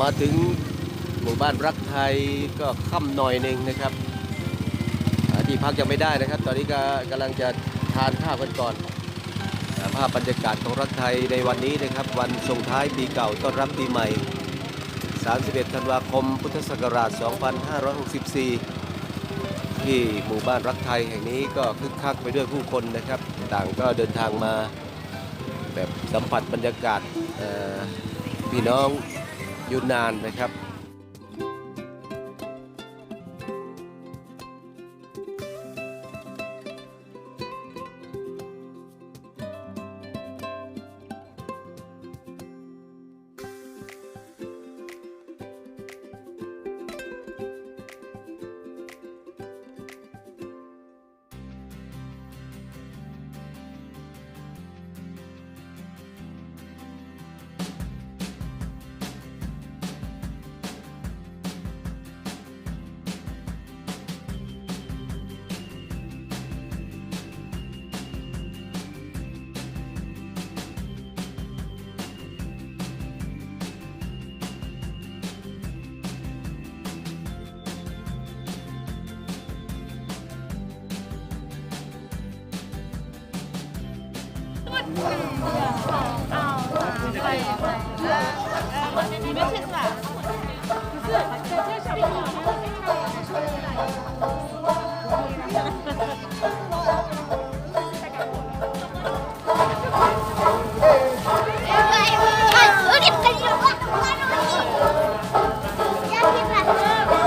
มาถึงหมู่บ้านรักไทยก็ค่ำหน่อยหนึ่งนะครับที่พักยังไม่ได้นะครับ ตอนนี้ก็กำลังจะทานข้าวกันก่อนภาพบรรยากาศของรักไทยในวันนี้นะครับ วันส่งท้ายปีเก่าต้อนรับปีใหม่ 31 ธันวาคม พุทธศักราช 2564 ที่หมู่บ้านรักไทยแห่งนี้ก็คึกคักไปด้วยผู้คนนะครับ ต่างก็เดินทางมาแบบสัมผัสบรรยากาศพี่น้อง ยูนนานนะครับ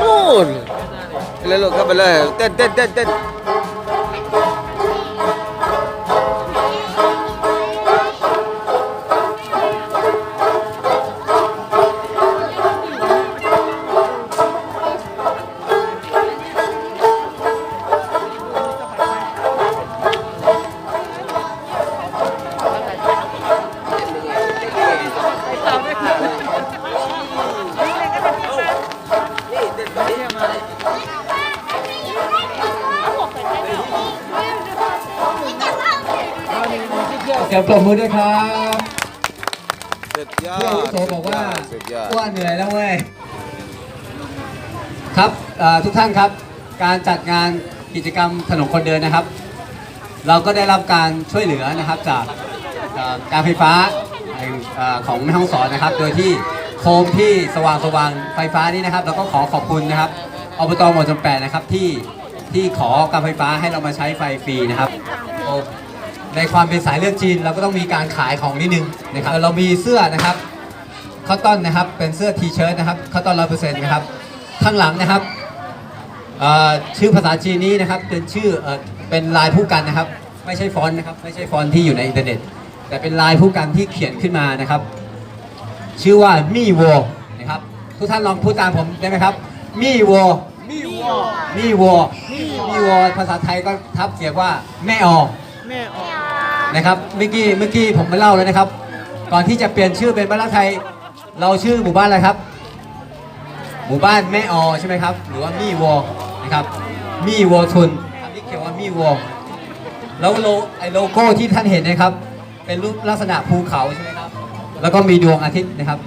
นู่นไปเลยลูกเข้าไปเลยเต้นเต้นเต้นเต้น สียงปรบมือด้วยครับสุดยอพี่อาวุดโสบอกว่าสุดยอดว่าเหนื่อยแล้วเว้ยครับเอ่อทุกท่านครับ การจัดงานกิจกรรมถนนคนเดินนะครับ เราก็ได้รับการช่วยเหลือนะครับจากเอ่อการไฟฟ้าแห่งเอ่อของแม่ฮ่องสอนนะครับ โดยที่โคมที่สว่างสว่างไฟฟ้านี้นะครับเราก็ขอขอบคุณนะครับอบตหมอจำแปดนะครับที่ที่ขอการไฟฟ้าให้เรามาใช้ไฟฟรีนะครับโอ้ ในความเป็นสายเลือดจีน เราก็ต้องมีการขายของนิดนึงนะครับเรามีเสื้อนะครับคอตตอนนะครับเป็นเสื้อทีเชิ้ตนะครับคอตตอนร้อยเปอร์เซ็นต์นะครับข้างหลังนะครับเอ่อชื่อภาษาจีนนี้นะครับเป็นชื่อเอ่อเป็นลายผู้กันนะครับ ไม่ใช่ฟอนต์นะครับไม่ใช่ฟอนต์ที่อยู่ในอินเทอร์เน็ต แต่เป็นลายผู้กันที่เขียนขึ้นมานะครับ ชื่อว่ามี่วอนะครับทุกท่านลองพูดตามผมได้ไหมครับมี่วอมี่วอมี่วอมี่วอภาษาไทยก็ทับเสียงว่าแม่ออ นะครับเมื่อกี้เมื่อกี้ผมมาเล่าแล้วนะครับ ก่อนที่จะเปลี่ยนชื่อเป็นบ้านรักไทย เราชื่อหมู่บ้านอะไรครับ หมู่บ้านแม่ออใช่ไหมครับ หรือว่ามี่วอนะครับมี่วอชุนอันนี้เขียนว่ามี่วอแล้วโลไอโลโก้ที่ท่านเห็นนะครับ เป็นรูปลักษณะภูเขาใช่ไหมครับ แล้วก็มีดวงอาทิตย์นะครับ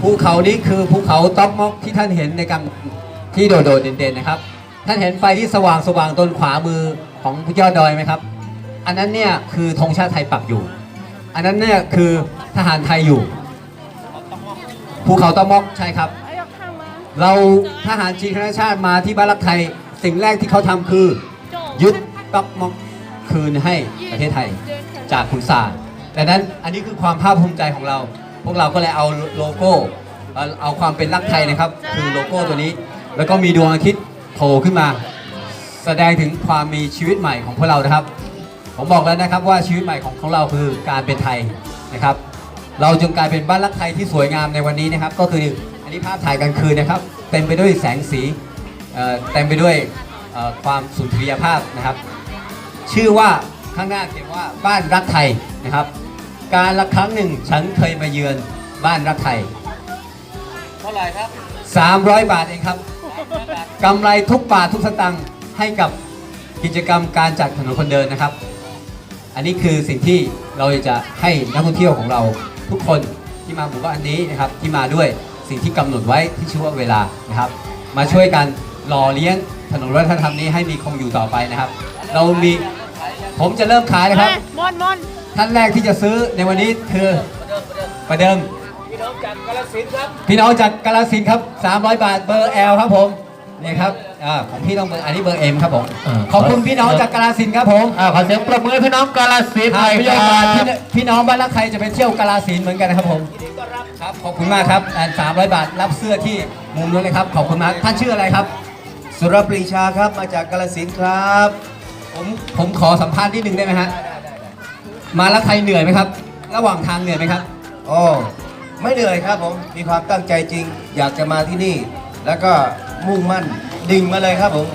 ภูเขานี้คือภูเขาต๊อกมอกที่ท่านเห็นในกลางที่โดดเด่นๆนะครับ ท่านเห็นไฟที่สว่างสว่างๆตนขวามือของยอดดอยไหมครับ นนั้นเนี่ยคือธงชาติไทยปักอยู่ อันนั้นเนี่ยคือทหารไทยอยู่ภูเขาตะมอกใช่ครับ เราทหารจีนคณะชาติมาที่บ้านรักไทย สิ่งแรกที่เขาทำคือ ยึดตอมอกคืนให้ประเทศไทยจากขุนศาลดังนั้นอันนี้คือความภาคภูมิใจของเรา พวกเราก็เลยเอาโลโก้ เอาความเป็นรักไทยนะครับ คือโลโก้ตัวนี้ แล้วก็มีดวงอาทิตย์โผล่ขึ้นมา แสดงถึงความมีชีวิตใหม่ของพวกเรานะครับ ผมบอกแล้วนะครับว่าชีวิตใหม่ของของเราคือการเป็นไทยนะครับ เราจึงกลายเป็นบ้านรักไทยที่สวยงามในวันนี้นะครับ ก็คืออันนี้ภาพถ่ายกลางคืนนะครับ เต็มไปด้วยแสงสีเอ่อเต็มไปด้วยเอ่อความสุนทรียภาพนะครับ ชื่อว่าข้างหน้าเขียนว่าบ้านรักไทยนะครับ การละครั้งหนึ่งฉันเคยมาเยือนบ้านรักไทยเท่าไหร่ครับ 300 บาทเองครับกำไรทุกบาททุกสตังค์ให้กับกิจกรรมการจัดถนนคนเดินนะครับ อันนี้คือสิ่งที่เราจะให้นักท่องเที่ยวของเราทุกคนที่มาหมู่บ้านนี้นะครับที่มาด้วยสิ่งที่กำหนดไว้ที่ชื่อว่าเวลานะครับ มาช่วยกันหล่อเลี้ยงถนนวัฒนธรรมนี้ให้มีคงอยู่ต่อไปนะครับ เรามีผมจะเริ่มขายนะครับมอนมอนท่านแรกที่จะซื้อในวันนี้คือประเดิมพี่น้องจากกาลสินครับพี่น้องจากกาลสินธุ์ครับ300 บาทเบอร์ L ครับผมนี่ครับ อ่าของพี่ต้องเบอร์อันนี้เบอร์ M ครับผมอ่า ขอบคุณพี่น้องจากกาลสินธุ์ครับผมอ่าขอเสียงปรบมือให้พี่น้องกาลสินธุ์หถ้าน่อยพี่คน้รัองมาพี่บพี่น้องบ้านรักใครจะไปเที่ยวกาลสินธุ์เหมือนกันนะครับผมครับขอบคุณมากครับอ่า300บาทรับเสื้อที่มุมนู้นเลยครับขอบคุณมากท่านชื่ออะไรครับ สุรปรีชาครับมาจากกาลสินธุ์ครับ ผมผมขอสัมภาษณ์นิดนึงได้ไหมฮะมารักไทยเหนื่อยไหมครับ ระหว่างทางเหนื่อยไหมครับ โอ้ไม่เหนื่อยครับผมมีความตั้งใจจริง อยากจะมาที่นี่ แล้วก็มุ่งมั่น ดิ่งมาเลยครับผม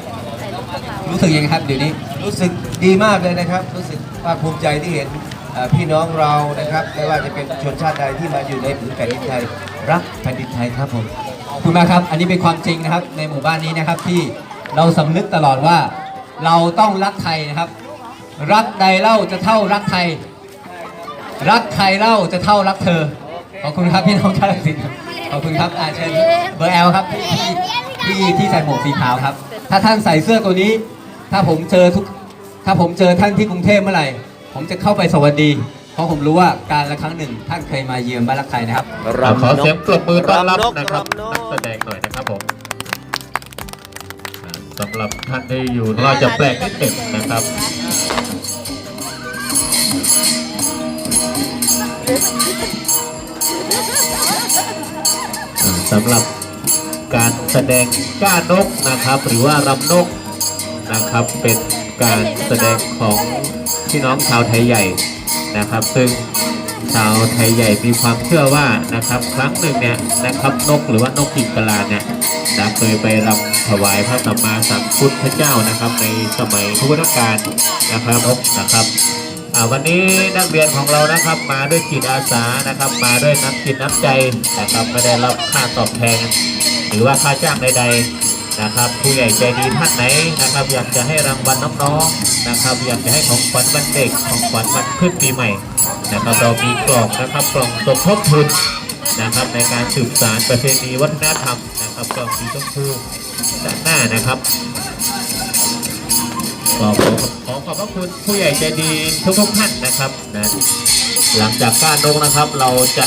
รู้สึกยังไงครับเดี๋ยวนี้ รู้สึกดีมากเลยนะครับ รู้สึกภาคภูมิใจที่เห็นเอ่อพี่น้องเรานะครับ ไม่ว่าจะเป็นชนชาติใดที่มาอยู่ในผืนแผ่นดินไทย รักแผ่นดินไทยครับผม ขอบคุณมากครับ อันนี้เป็นความจริงนะครับ ในหมู่บ้านนี้นะครับที่เราสำนึกตลอดว่า เราต้องรักไทยนะครับ รักใดเล่าจะเท่ารักไทย รักใครเล่าจะเท่ารักเธอ ขอบคุณครับพี่น้องชาวสินธุ์ขอบคุณครับอาเชิญเบอร์แอลครับ ที่ที่ใส่หมวกสีขาวครับ ถ้าท่านใส่เสื้อตัวนี้ ถ้าผมเจอทุก ถ้าผมเจอท่านที่กรุงเทพเมื่อไหร่ ผมจะเข้าไปสวัสดี เพราะผมรู้ว่าการละครั้งหนึ่ง ท่านเคยมาเยือนบ้านรักไทยนะครับอ่าขอเสียงปรบมือต้อนรับนะครับรำนกนักแสดงหน่อยนะครับผมอ่าสำหรับท่านที่อยู่เราจะแปลกนิดหนึ่งนะครับอ่าสำหรับ การแสดงก้านกนะครับ หรือว่ารำนกนะครับ เป็นการแสดงของพี่น้องชาวไทยใหญ่นะครับ ซึ่งชาวไทยใหญ่มีความเชื่อว่านะครับ ครั้งหนึ่งเนี่ยนะครับนกหรือว่านกกินกลาเนี่ยนะเคยไปรำถวายพระสัมมาสัมพุทธเจ้านะครับ ในสมัยพุทธกาลนะครับนกนะครับ วันนี้นักเรียนของเรานะครับมาด้วยจิตอาสานะครับ มาด้วยน้ำจิตน้ำใจนะครับไม่ได้รับค่าตอบแทน หรือว่าค่าจ้างใด ๆนะครับ ผู้ใหญ่ใจดีท่านไหนนะครับ อยากจะให้รางวัลน้องๆนะครับ อยากจะให้ของขวัญวันเด็กของขวัญวันขึ้นปีใหม่นะครับเรามีกล่องนะครับกล่องสมทบทุนนะครับในการสืบสารประเพณีวัฒนธรรมนะครับกล่องสีชมพูด้านหน้านะครับ ก็ขอขอขอบพระคุณผู้ใหญ่ใจดีทุกทุกท่านนะครับนะหลังจากการลงนะครับเราจะ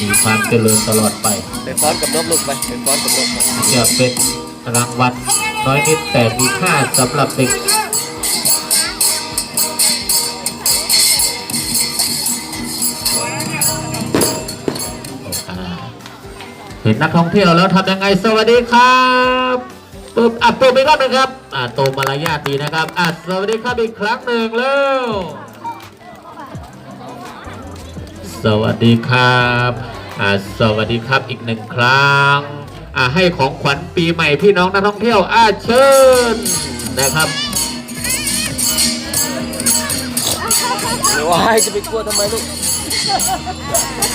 มีความเจริญตลอดไปเป็นฟ้อนกับนกลูกไปเป็นฟ้อนกับนกจะเป็นรางวัลน้อยนิดแต่มีค่าสำหรับเด็กเห็นนักท่องเที่ยวแล้วทำยังไงสวัสดีครับ ปึ๊บอะปึ๊บไปรอบนึงครับอ่าโตวมารยาทดีนะครับอะสวัสดีครับอีกครั้งหนึ่งเร็วสวัสดีครับอ่าสวัสดีครับอีกหนึ่งครั้งอ่าให้ของขวัญปีใหม่พี่น้องนักท่องเที่ยวอ่าเชิญนะครับววายจะไปกลัวทำไมลูก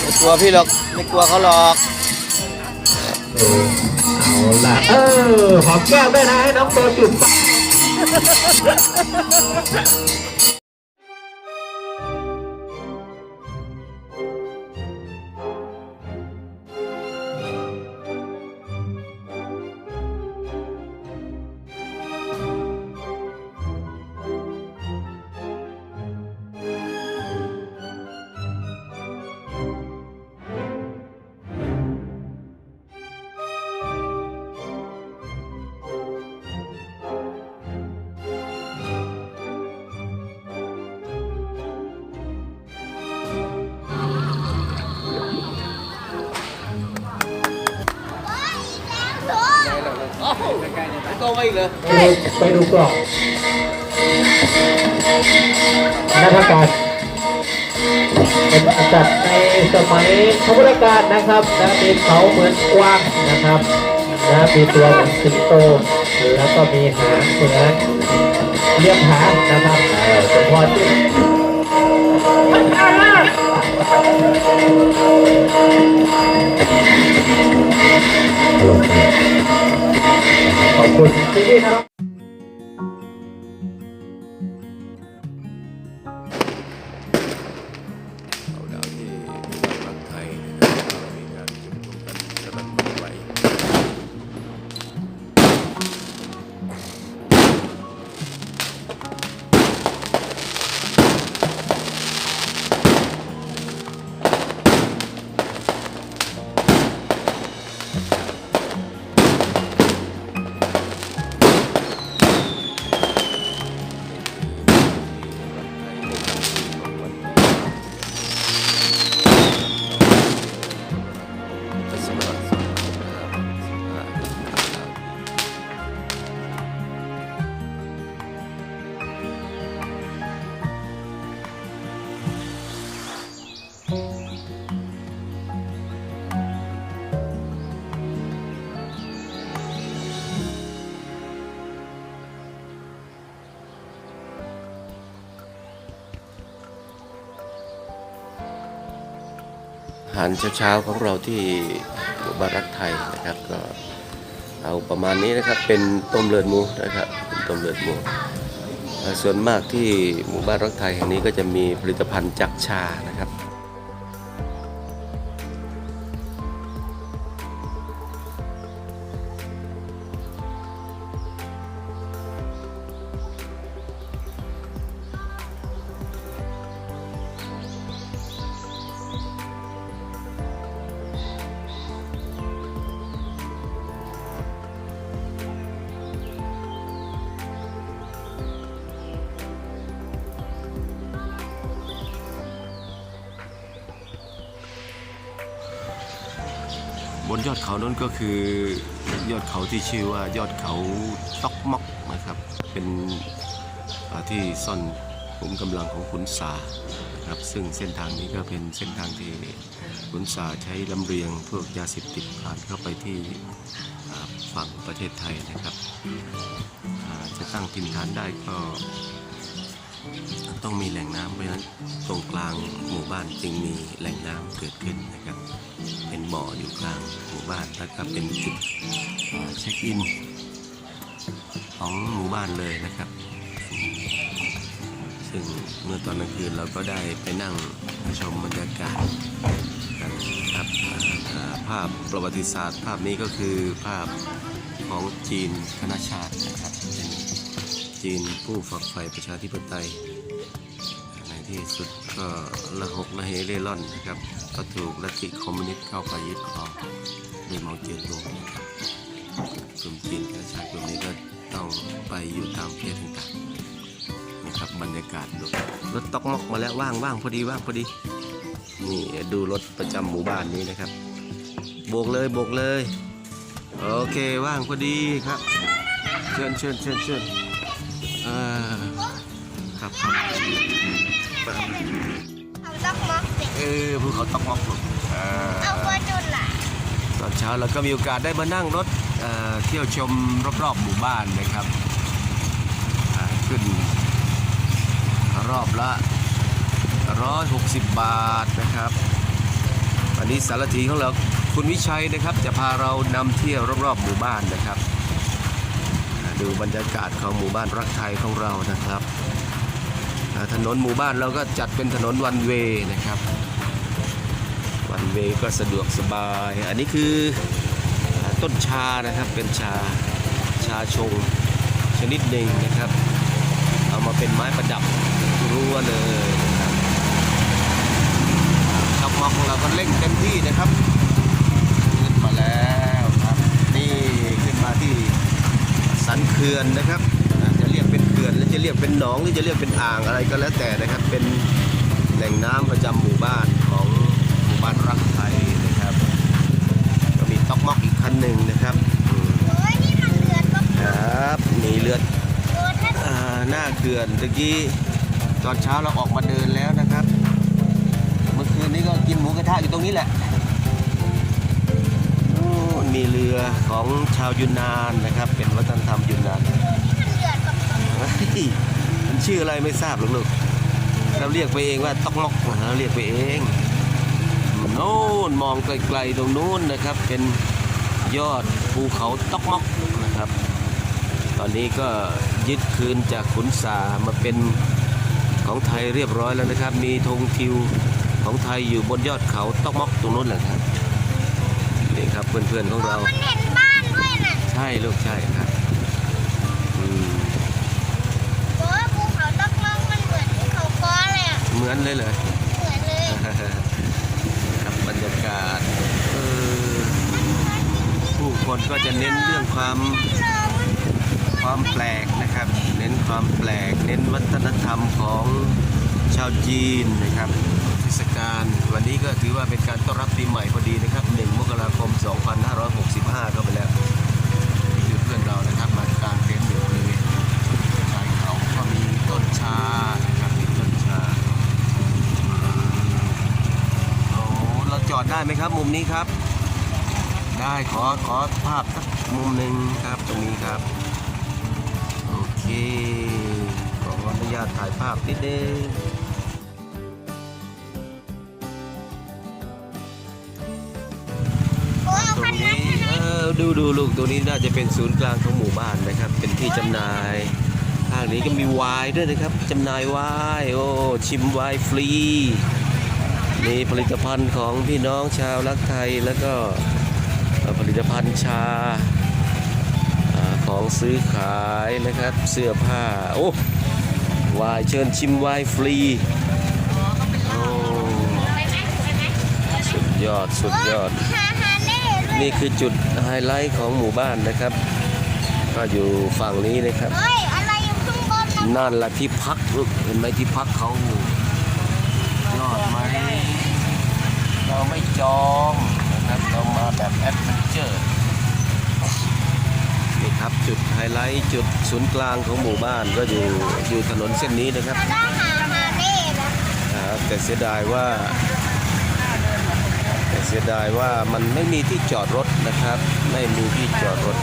ไม่กลัวพี่หรอกไม่กลัวเขาหรอก ล่ะเออหอมแก้มด้วยนะให้น้องโตจุด มาอีกเลยไปดูกล่องนักการเป็นอาจัดในสมัยพระพุทธกาลนะครับนะมีเขาเหมือนกว้างนะครับนะมีตัวเหมือนสิงโตแล้วก็มีหางเหมือนเลี้ยงหางนะครับเออเป็นพอที่ ขอ หารเช้าๆของเราที่หมู่บ้านรักไทยนะครับ ก็เอาประมาณนี้นะครับเป็นต้มเลือดหมูนะครับเป็นต้มเลือดหมูส่วนมากที่หมู่บ้านรักไทยแห่งนี้ก็จะมีผลิตภัณฑ์จากชานะครับ นยอดเขานั้นก็คือยอดเขาที่ชื่อว่ายอดเขาตอกมอกนะครับ เป็นที่ซ่อนขุมกำลังของขุนสาครับซึ่งเส้นทางนี้ก็เป็นเส้นทางที่ขุนสาใช้ลำเลียงพวกยาเสพติดผ่านเข้าไปที่ฝั่งประเทศไทยนะครับจะตั้งถิ่นฐานได้ก็ ต้องมีแหล่งน้ำเพราะฉะนั้นตรงกลางหมู่บ้านจึงมีแหล่งน้ำเกิดขึ้นนะครับ เป็นบ่ออยู่กลางหมู่บ้านแล้วก็เป็นจุดเช็คอินของหมู่บ้านเลยนะครับ ซึ่งเมื่อตอนกลางคืนเราก็ได้ไปนั่งชมบรรยากาศกันครับภาพประวัติศาสตร์ ภาพนี้ก็คือภาพของจีนคณะชาตินะครับ จีนผู้ฝักใฝ่ประชาธิปไตย ในที่สุดก็ละหกละเหเร่ร่อนนะครับ ก็ถูกลัทธิคอมมิวนิสต์เข้าไปยึดครองโดยเหมาเจ๋อตุงนะครับกลุ่มจีนประชาชนกลุ่มนี้ก็ต้องไปอยู่ตามประเทศต่างๆนะครับบรรยากาศดูรถตอกมอกมาแล้วว่างว่างพอดีว่างพอดีนี่ดูรถประจำหมู่บ้านนี้นะครับโบกเลยโบกเลย โอเคว่างพอดีครับ เชิญเชิญเชิญเชิญ เอาล็อกม็อกสิเออภูเขาตอกมอกลูกอ่าเอาวัวจุนล่ะตอนเช้าเราก็มีโอกาสได้มานั่งรถเอ่อเที่ยวชมรอบๆหมู่บ้านนะครับอ่าขึ้น รอบละ 160 บาทนะครับ วันนี้สารถีของเราคุณวิชัยนะครับจะพาเรานำเที่ยวรอบๆหมู่บ้านนะครับ ดูบรรยากาศของหมู่บ้านรักไทยของเรานะครับ ถนนหมู่บ้านเราก็จัดเป็นถนนวันเวนะครับ วันเวก็สะดวกสบาย อันนี้คือต้นชานะครับเป็นชาชาชงชนิดหนึ่งนะครับ เอามาเป็นไม้ประดับรั้วเลยนะครับขับมาของเราก็เร่งเต็มที่นะครับขึ้นมาแล้วครับ นี่ขึ้นมาที่สันเขื่อนนะครับ จะเรียกเป็นหนองหรือจะเรียกเป็นอ่างอะไรก็แล้วแต่นะครับ เป็นแหล่งน้ำประจำหมู่บ้านของหมู่บ้านรักไทยนะครับ ก็มีต๊อกมอกอีกคันหนึ่งนะครับอืมโอ้ยนี่มันเดือดก็ครับมีเลือดโดนถ้าอ่าหน้าเขื่อนตะกี้ตอนเช้าเราออกมาเดินแล้วนะครับ เมื่อคืนนี้ก็กินหมูกระทะอยู่ตรงนี้แหละโอ้มีเรือของชาวยุนนานนะครับ เป็นวัฒนธรรมยุนนาน มันเดือดก็ เฮ้ยมัน ชื่ออะไรไม่ทราบหรอกลูกเราเรียกไปเองว่าต๊อกมอกนะเราเรียกไปเองโน่นมองไกลๆตรงนู้นนะครับ เป็นยอดภูเขาต๊อกมอกนะครับ ตอนนี้ก็ยึดคืนจากขุนสามาเป็นของไทยเรียบร้อยแล้วนะครับ มีธงทิวของไทยอยู่บนยอดเขาต๊อกมอกตรงนู้นแหละครับนี่ครับเพื่อนๆของเรามันเห็นบ้านด้วยน่ะใช่ลูกใช่ครับอืม โอ้ยภูเขาล็อกม็อกมันเหมือนภูเขาคอเลยอะ เห มือนเลยเหรอเหมือนเลยครับบรรยากาศเออผู้คนก็จะเน้นเรื่องความความแปลกนะครับ เน้นความแปลก เน้นวัฒนธรรมของชาวจีนนะครับเทศกาลวันนี้ก็ถือว่าเป็นการต้อนรับปีใหม่พอดีนะครับ 1 มกราคม 2565 ก็ไปแล้วนี่คือเพื่อนเรานะครับ มากางเต็นท์อยู่บริเวณชายเขาก็มีต้นชา ดได้ไหมครับ มุมนี้ครับ ได้ขอขอภาพสักมุมหนึ่งครับตรงนี้ครับ โอเคขออนุญาตถ่ายภาพนิดนึยตรงนี้ดูดูลูกตัวนี้น่าจะเป็นศูนย์กลางของหมู่บ้านนะครับ เป็นที่จำหน่ายข้างนี้ก็มีไวน์ด้วยนะครับจำหน่ายไวน์โอ้ชิมไวน์ฟรี มีผลิตภัณฑ์ของพี่น้องชาวรักไทย แล้วก็เอ่อผลิตภัณฑ์ชาอาของซื้อขายนะครับเสื้อผ้า โอ้วายเชิญชิมวายฟรีโอ้สุดยอดสุดยอดฮาฮาเน่ด้วยนี่คือจุดไฮไลท์ของหมู่บ้านนะครับ ก็อยู่ฝั่งนี้นะครับเฮ้ยอะไรอยู่ข้างบนนะนั่นแหละที่พักลูกเห็นไหมที่พักเขาย อดไหมเราไม่จองนะครับเรามาแบบแอดเวนเจอร์นี่ครับจุดไฮไลท์จุดศูนย์กลางของหมู่บ้านก็อยู่อยู่ถนนเส้นนี้นะครับครับแต่เสียดายว่าแต่เสียดายว่ามันไม่มีที่จอดรถนะครับ ไม่มีที่จอดรถ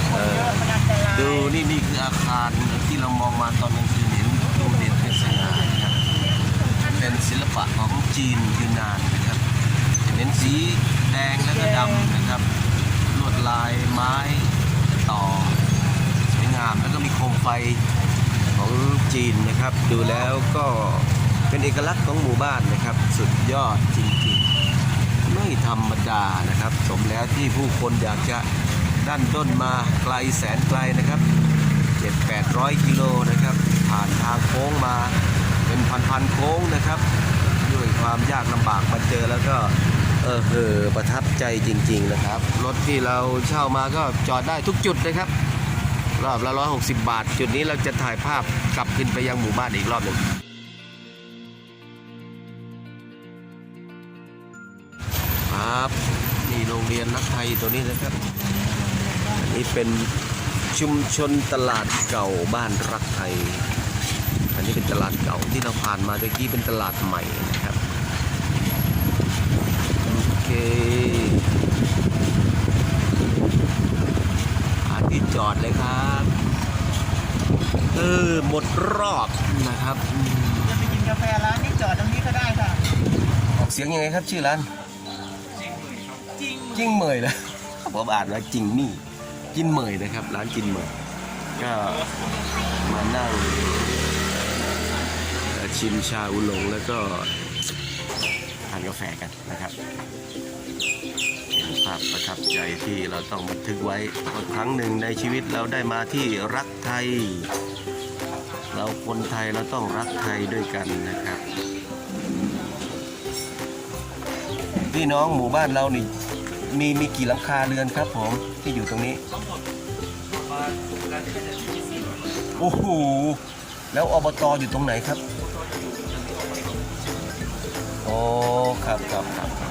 ดูนี่นี่คืออาคารที่เรามองมาตอนกลางคืนเห็นโรงเรียนเป็นสง่านะครับเปะของจีนยูนานนะครับเน้นสีแดงแล้วก็ดำนะครับ ลวดลายไม้ต่อสวยงามแล้วก็มีโคมไฟของจีนนะครับ ดูแล้วก็เป็นเอกลักษณ์ของหมู่บ้านนะครับ สุดยอดจริงๆ ไม่ธรรมดานะครับ สมแล้วที่ผู้คนอยากจะดันด้นมาไกลแสนไกลนะครับ7 800 กิโลนะครับ ผ่านทางโค้งมาเป็นพันๆโค้งนะครับ ความยากลำบากมาเจอแล้วก็เออเออประทับใจจริง ๆนะครับ รถที่เราเช่ามาก็จอดได้ทุกจุดนะครับ รอบละ160บาท จุดนี้เราจะถ่ายภาพกลับขึ้นไปยังหมู่บ้านอีกรอบหนึ่งครับนี่โรงเรียนนักไทยตัวนี้นะครับอันนี้เป็นชุมชนตลาดเก่าบ้านรักไทย อันนี้เป็นตลาดเก่าที่เราผ่านมาเมื่อกี้เป็นตลาดใหม่นะครับ คหาที่จอดเลยครับเออหมดรอบนะครับอืมจะไปกินกาแฟร้านนี้จอดตรงนี้ก็ได้ค่ะ ออกเสียงยังไงครับชื่อร้านจริงจิ้งเหมยนะผมอ่านว่าจิงมี่จินเหมยนะครับ ร้านจินเหมยก็มานั่งเอ่อชิมชาอุหลงแล้วก็ทานกาแฟกันนะครับเป็นภาพประทับใจที่เราต้องบันทึกไว้ครั้งหนึ่งในชีวิตเราได้มาที่รักไทย เราคนไทยเราต้องรักไทยด้วยกันนะครับ พี่น้องหมู่บ้านเรานี่มีมีกี่หลังคาเรือนครับผมที่อยู่ตรงนี้โอ้โหแล้วอบตอยู่ตรงไหนครับ อ๋อครับครับครับครับ